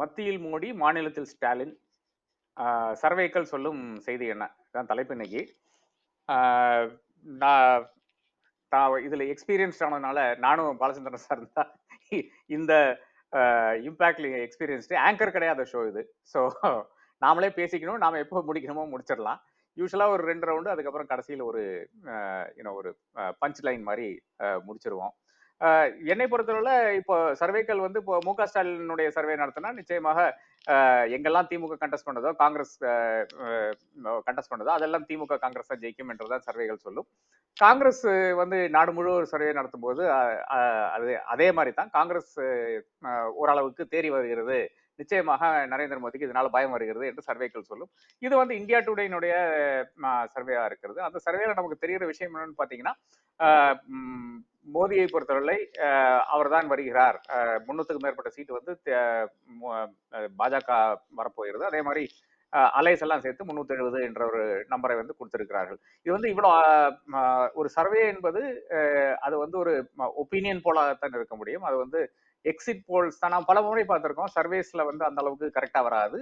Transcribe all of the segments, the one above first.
மத்தியில் மோடி மாநிலத்தில் ஸ்டாலின். சர்வேக்கள் சொல்லும் செய்தி என்ன? இதான் தலைப்பு இன்னைக்கு. நான் நான் இதில் எக்ஸ்பீரியன்ஸ் ஆனதுனால நானும் பாலச்சந்திரன் சார் தான். இந்த இம்பேக்ட்ல எக்ஸ்பீரியன்ஸ்டு ஆங்கர் கிடையாத ஷோ இது. ஸோ நாமளே பேசிக்கணும். நாம் எப்போ முடிக்கணுமோ முடிச்சிடலாம். யூஸ்வலாக ஒரு ரெண்டு ரவுண்டு அதுக்கப்புறம் கடைசியில் ஒரு யூனோ ஒரு பஞ்ச் லைன் மாதிரி முடிச்சிருவோம். என்னை பொறுத்தவரை இப்போ சர்வேக்கள் வந்து இப்போ மு க ஸ்டாலினுடைய சர்வே நடத்தினா நிச்சயமாக எங்கெல்லாம் திமுக கண்டெஸ்ட் பண்ணதோ காங்கிரஸ் கண்டெஸ்ட் பண்ணதோ அதெல்லாம் திமுக காங்கிரஸ் தான் ஜெயிக்கும் என்றுதான் சர்வேகள் சொல்லும். காங்கிரஸ் வந்து நாடு முழு சர்வே நடத்தும் போது அது அதே மாதிரி தான். காங்கிரஸ் ஓரளவுக்கு தேறி வருகிறது. நிச்சயமாக நரேந்திர மோடிக்கு இதனால பயம் வருகிறது என்று சர்வேக்கள் சொல்லும். இது வந்து இந்தியா டுடேனுடைய சர்வேயா இருக்கிறது. அந்த சர்வேல நமக்கு தெரிகிற விஷயம் என்னன்னு பாத்தீங்கன்னா ஆஹ் உம் மோடியை பொறுத்தவரை அவர் தான் வருகிறார். முன்னூத்துக்கும் மேற்பட்ட சீட்டு வந்து பாஜக வரப்போகிறது. அதே மாதிரி அலைஸ் எல்லாம் சேர்த்து முன்னூத்தி எழுபது என்ற ஒரு நம்பரை வந்து கொடுத்திருக்கிறார்கள். இது வந்து இவ்வளோ ஆஹ் ஒரு சர்வே என்பது அஹ் அது வந்து ஒரு ஒப்பீனியன் போலத்தான் இருக்க முடியும். அது வந்து எக்ஸிட் போல்ஸ் தான். நான் பல முறை பார்த்திருக்கோம். சர்வேஸில் வந்து அந்த அளவுக்கு கரெக்டா வராது.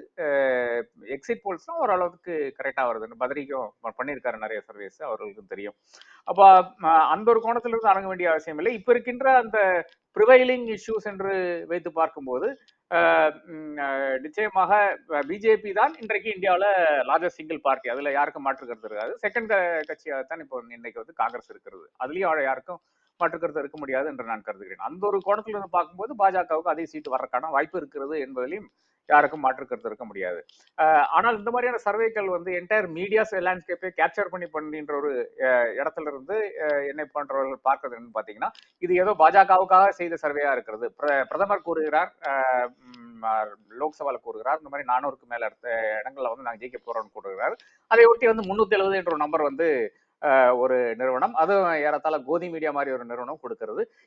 எக்ஸிட் போல்ஸ்னா ஓரளவுக்கு கரெக்டா வருதுன்னு பதரிக்கும் பண்ணியிருக்காரு நிறைய சர்வேஸ் அவர்களுக்கும் தெரியும். அப்போ அஹ், அந்த ஒரு கோணத்துல இருந்து அணுக வேண்டிய அவசியம் இல்லை. இப்ப இருக்கின்ற அந்த ப்ரிவைலிங் இஷ்யூஸ் என்று வைத்து பார்க்கும்போது அஹ், உம், நிச்சயமாக பிஜேபி தான் இன்றைக்கு இந்தியாவில் லார்ஜஸ்ட் சிங்கிள் பார்ட்டி அதுல யாருக்கும் மாற்று இருக்காது. செகண்ட் கட்சியாகத்தான் இப்போ இன்னைக்கு வந்து காங்கிரஸ் இருக்கிறது. அதுலயும் யாருக்கும் மாற்று கருத்து இருக்க முடியாது என்று நான் கருதுகிறேன். அந்த ஒரு கோணத்துல இருந்து பார்க்கும்போது பாஜகவுக்கு அதே சீட்டு வரக்கான வாய்ப்பு இருக்கிறது என்பதிலையும் யாருக்கும் மாற்று கருத்து இருக்க முடியாது ஆனால் இந்த மாதிரியான சர்வேக்கள் வந்து என்டையர் மீடியாஸ் லேண்ட்ஸ்கேப்பை கேப்சர் பண்ணி பண்ணின்ற ஒரு இடத்துல இருந்து என்னை போன்றவர்கள் பார்க்கறது என்னன்னு பாத்தீங்கன்னா இது ஏதோ பாஜகவுக்காக செய்த சர்வேயா இருக்கிறது. பிர- பிரதமர் கூறுகிறார் லோக்சபால கூறுகிறார். இந்த மாதிரி நானூறுக்கு மேல இடங்கள்ல வந்து நாங்க ஜெயிக்க போறோம்னு கூறுகிறார். அதை ஒட்டி வந்து முன்னூத்தி எழுபது என்ற ஒரு நம்பர் வந்து ஒரு நிறுவனம். அதுவும் ஏறத்தாழ கோதி மீடியா மாதிரி ஒரு நிறுவனம் கொடுக்கறது.